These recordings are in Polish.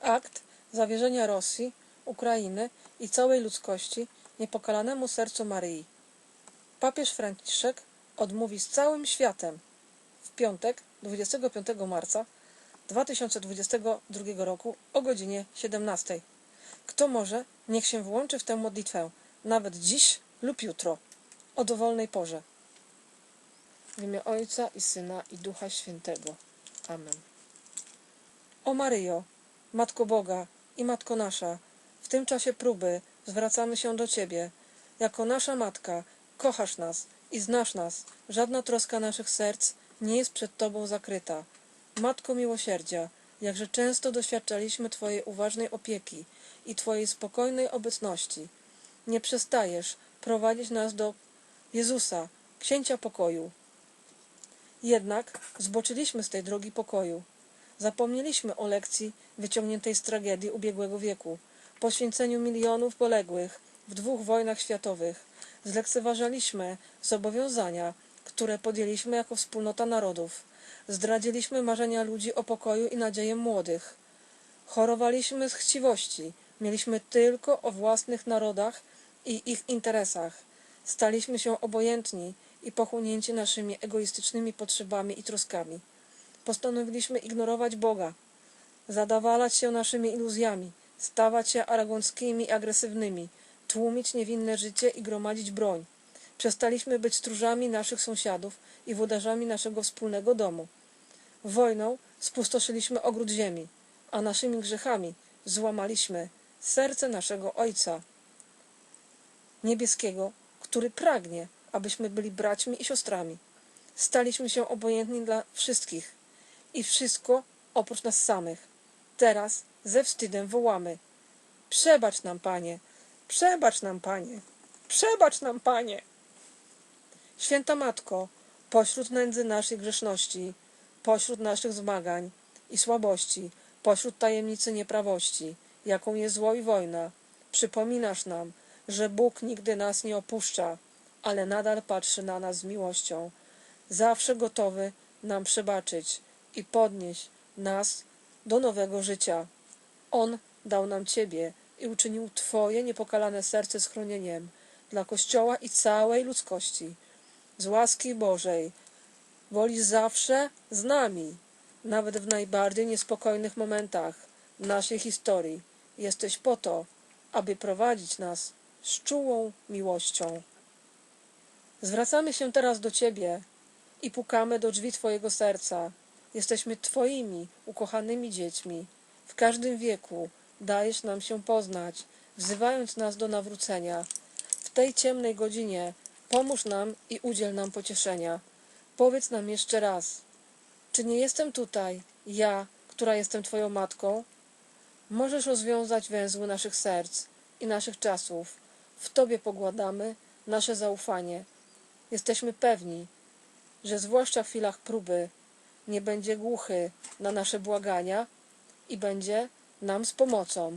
akt zawierzenia Rosji, Ukrainy i całej ludzkości niepokalanemu sercu Maryi. Papież Franciszek odmówi z całym światem w piątek 25 marca 2022 roku o godzinie 17. Kto może, niech się włączy w tę modlitwę, nawet dziś lub jutro, o dowolnej porze. W imię Ojca i Syna i Ducha Świętego. Amen. O Maryjo, Matko Boga i Matko nasza, w tym czasie próby zwracamy się do Ciebie. Jako nasza Matka kochasz nas i znasz nas. Żadna troska naszych serc nie jest przed Tobą zakryta. Matko miłosierdzia, jakże często doświadczaliśmy Twojej uważnej opieki i Twojej spokojnej obecności. Nie przestajesz prowadzić nas do Jezusa, Księcia Pokoju. Jednak zboczyliśmy z tej drogi pokoju. Zapomnieliśmy o lekcji wyciągniętej z tragedii ubiegłego wieku, poświęceniu milionów poległych w dwóch wojnach światowych. Zlekceważaliśmy zobowiązania, które podjęliśmy jako wspólnota narodów. Zdradziliśmy marzenia ludzi o pokoju i nadzieję młodych. Chorowaliśmy z chciwości. Mieliśmy tylko o własnych narodach i ich interesach. Staliśmy się obojętni i pochłonięci naszymi egoistycznymi potrzebami i troskami. Postanowiliśmy ignorować Boga, zadawalać się naszymi iluzjami, stawać się aroganckimi i agresywnymi, tłumić niewinne życie i gromadzić broń. Przestaliśmy być stróżami naszych sąsiadów i włodarzami naszego wspólnego domu. Wojną spustoszyliśmy ogród ziemi, a naszymi grzechami złamaliśmy serce naszego Ojca Niebieskiego, który pragnie, abyśmy byli braćmi i siostrami. Staliśmy się obojętni dla wszystkich i wszystko oprócz nas samych. Teraz ze wstydem wołamy: Przebacz nam, Panie, przebacz nam, Panie, przebacz nam, Panie. Święta Matko, pośród nędzy naszej grzeszności, pośród naszych zmagań i słabości, pośród tajemnicy nieprawości, jaką jest zło i wojna, przypominasz nam, że Bóg nigdy nas nie opuszcza, ale nadal patrzy na nas z miłością, zawsze gotowy nam przebaczyć i podnieść nas do nowego życia. On dał nam Ciebie i uczynił Twoje niepokalane serce schronieniem dla Kościoła i całej ludzkości. Z łaski Bożej woli zawsze z nami, nawet w najbardziej niespokojnych momentach naszej historii. Jesteś po to, aby prowadzić nas z czułą miłością. Zwracamy się teraz do Ciebie i pukamy do drzwi Twojego serca. Jesteśmy Twoimi ukochanymi dziećmi. W każdym wieku dajesz nam się poznać, wzywając nas do nawrócenia. W tej ciemnej godzinie pomóż nam i udziel nam pocieszenia. Powiedz nam jeszcze raz, czy nie jestem tutaj, ja, która jestem Twoją matką? Możesz rozwiązać węzły naszych serc i naszych czasów. W Tobie pogładamy nasze zaufanie. Jesteśmy pewni, że zwłaszcza w chwilach próby nie będzie głuchy na nasze błagania i będzie nam z pomocą.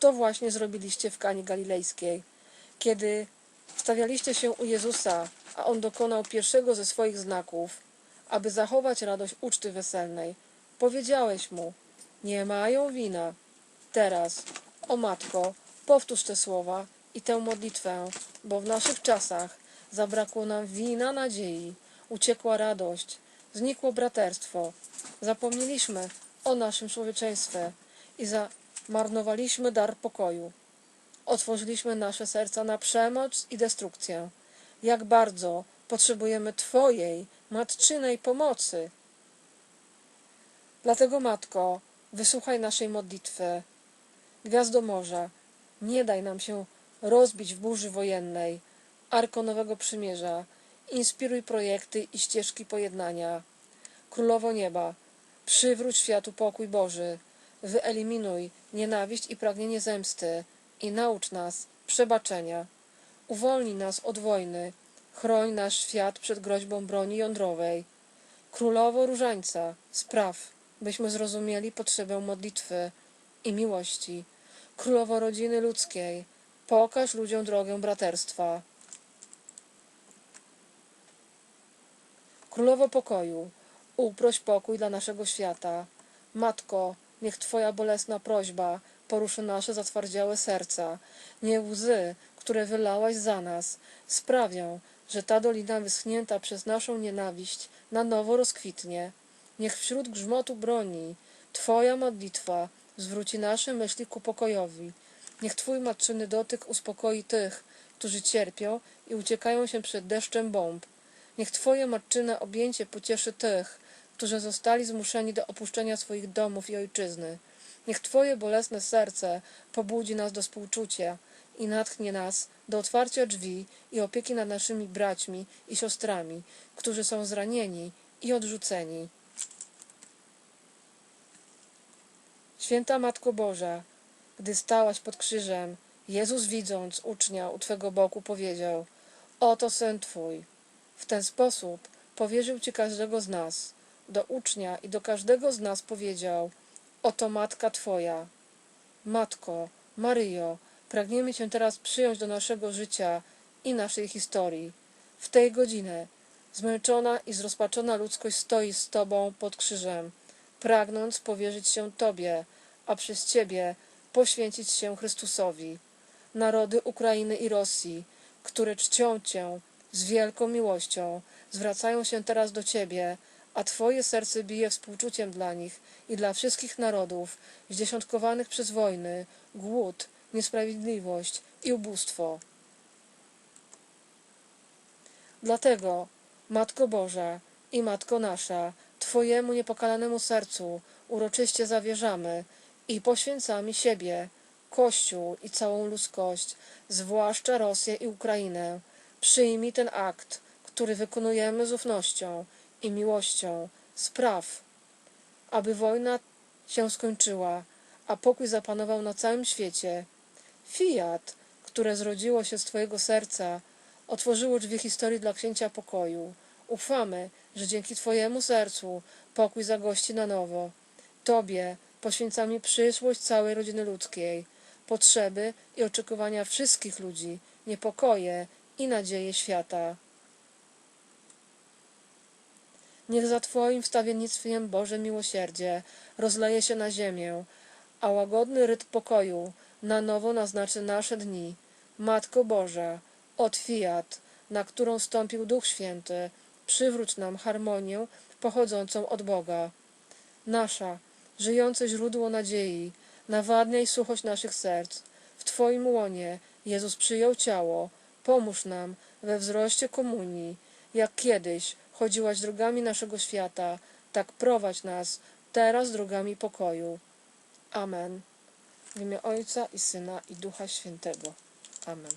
To właśnie zrobiliście w Kani Galilejskiej, kiedy stawialiście się u Jezusa, a On dokonał pierwszego ze swoich znaków, aby zachować radość uczty weselnej. Powiedziałeś Mu, nie mają wina. Teraz, o Matko, powtórz te słowa i tę modlitwę, bo w naszych czasach zabrakło nam wina nadziei, uciekła radość, znikło braterstwo, zapomnieliśmy o naszym człowieczeństwie i zamarnowaliśmy dar pokoju. Otworzyliśmy nasze serca na przemoc i destrukcję. Jak bardzo potrzebujemy Twojej matczynej pomocy. Dlatego, Matko, wysłuchaj naszej modlitwy. Gwiazdo morza, nie daj nam się rozbić w burzy wojennej, Arko Nowego Przymierza, inspiruj projekty i ścieżki pojednania. Królowo Nieba, przywróć światu pokój Boży, wyeliminuj nienawiść i pragnienie zemsty i naucz nas przebaczenia. Uwolnij nas od wojny, chroń nasz świat przed groźbą broni jądrowej. Królowo Różańca, spraw, byśmy zrozumieli potrzebę modlitwy i miłości. Królowo rodziny ludzkiej, pokaż ludziom drogę braterstwa. Królowo pokoju, uproś pokój dla naszego świata. Matko, niech Twoja bolesna prośba poruszy nasze zatwardziałe serca. Niech łzy, które wylałaś za nas, sprawią, że ta dolina wyschnięta przez naszą nienawiść na nowo rozkwitnie. Niech wśród grzmotu broni Twoja modlitwa zwróci nasze myśli ku pokojowi. Niech Twój matczyny dotyk uspokoi tych, którzy cierpią i uciekają się przed deszczem bomb. Niech Twoje matczyne objęcie pocieszy tych, którzy zostali zmuszeni do opuszczenia swoich domów i ojczyzny. Niech Twoje bolesne serce pobudzi nas do współczucia i natchnie nas do otwarcia drzwi i opieki nad naszymi braćmi i siostrami, którzy są zranieni i odrzuceni. Święta Matko Boża, gdy stałaś pod krzyżem, Jezus widząc ucznia u Twego boku powiedział Oto Syn Twój. W ten sposób powierzył Ci każdego z nas. Do ucznia i do każdego z nas powiedział Oto Matka Twoja. Matko, Maryjo, pragniemy Cię teraz przyjąć do naszego życia i naszej historii. W tej godzinie zmęczona i zrozpaczona ludzkość stoi z Tobą pod krzyżem, pragnąc powierzyć się Tobie, a przez Ciebie poświęcić się Chrystusowi. Narody Ukrainy i Rosji, które czcią Cię z wielką miłością, zwracają się teraz do Ciebie, a Twoje serce bije współczuciem dla nich i dla wszystkich narodów zdziesiątkowanych przez wojny, głód, niesprawiedliwość i ubóstwo. Dlatego, Matko Boża i Matko nasza, Twojemu niepokalanemu sercu uroczyście zawierzamy i poświęcamy siebie, Kościół i całą ludzkość, zwłaszcza Rosję i Ukrainę. Przyjmij ten akt, który wykonujemy z ufnością i miłością. Spraw, aby wojna się skończyła, a pokój zapanował na całym świecie. Fiat, które zrodziło się z Twojego serca, otworzyło drzwi historii dla księcia pokoju. Ufamy, że dzięki Twojemu sercu pokój zagości na nowo. Tobie poświęcamy przyszłość całej rodziny ludzkiej, potrzeby i oczekiwania wszystkich ludzi, niepokoje i nadzieje świata. Niech za Twoim wstawiennictwem Boże miłosierdzie rozleje się na ziemię, a łagodny rytm pokoju na nowo naznaczy nasze dni. Matko Boża, od na którą stąpił Duch Święty, przywróć nam harmonię pochodzącą od Boga. Nasza, żyjące źródło nadziei, nawadniaj suchość naszych serc. W Twoim łonie Jezus przyjął ciało, pomóż nam we wzroście komunii, jak kiedyś chodziłaś drogami naszego świata, tak prowadź nas teraz drogami pokoju. Amen. W imię Ojca i Syna i Ducha Świętego. Amen.